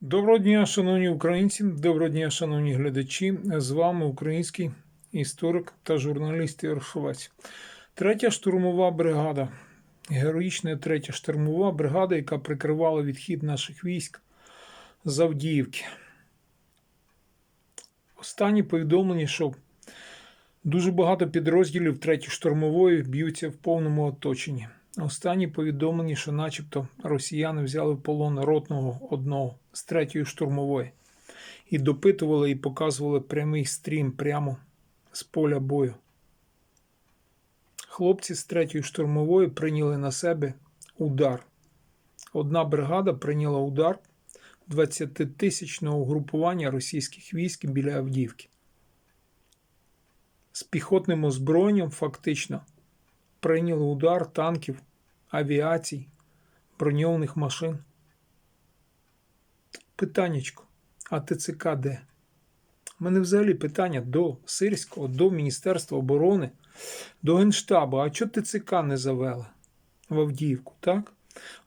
Доброго дня, шановні українці, доброго дня, шановні глядачі. З вами український історик та журналіст Ігор Шовець. Третя штурмова бригада. Героїчна третя штурмова бригада, яка прикривала відхід наших військ з Авдіївки. Останні повідомлення, що дуже багато підрозділів третьої штурмової б'ються в повному оточенні. Останні повідомлення, що начебто росіяни взяли в полон ротного одного з третьої штурмової і допитували і показували прямий стрім прямо з поля бою. Хлопці з третьої штурмової прийняли на себе удар. Одна бригада прийняла удар 20-тисячного угрупування російських військ біля Авдіївки. З піхотним озброєнням фактично прийняли удар танків, авіацій, броньованих машин. Питаннячко, а ТЦК де? У мене взагалі питання до Сирського, до Міністерства оборони, до Генштабу. А чого ТЦК не завели в Авдіївку, так?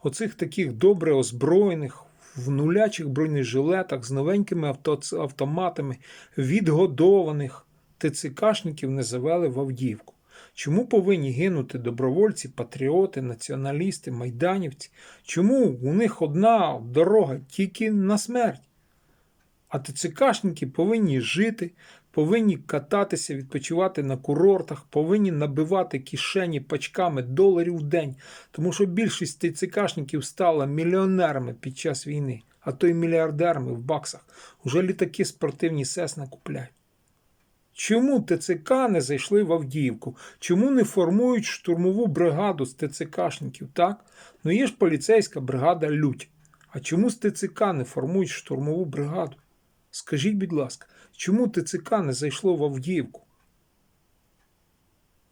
Оцих таких добре озброєних, в нулячих бронежилетах з новенькими авто, автоматами, відгодованих ТЦКшників не завели в Авдіївку. Чому повинні гинути добровольці, патріоти, націоналісти, майданівці? Чому у них одна дорога тільки на смерть? А ТЦКшники повинні жити, повинні кататися, відпочивати на курортах, повинні набивати кишені пачками доларів в день, тому що більшість ТЦКшників стала мільйонерами під час війни, а то й мільярдерами в баксах. Уже літаки спортивні Сесна купляють. Чому ТЦК не зайшли в Авдіївку? Чому не формують штурмову бригаду з ТЦКшників? Так? Ну є ж поліцейська бригада Лють. А чому з ТЦК не формують штурмову бригаду? Скажіть, будь ласка, чому ТЦК не зайшло в Авдіївку?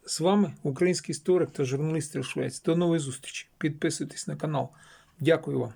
З вами український історик та журналіст Швець. До нової зустрічі. Підписуйтесь на канал. Дякую вам.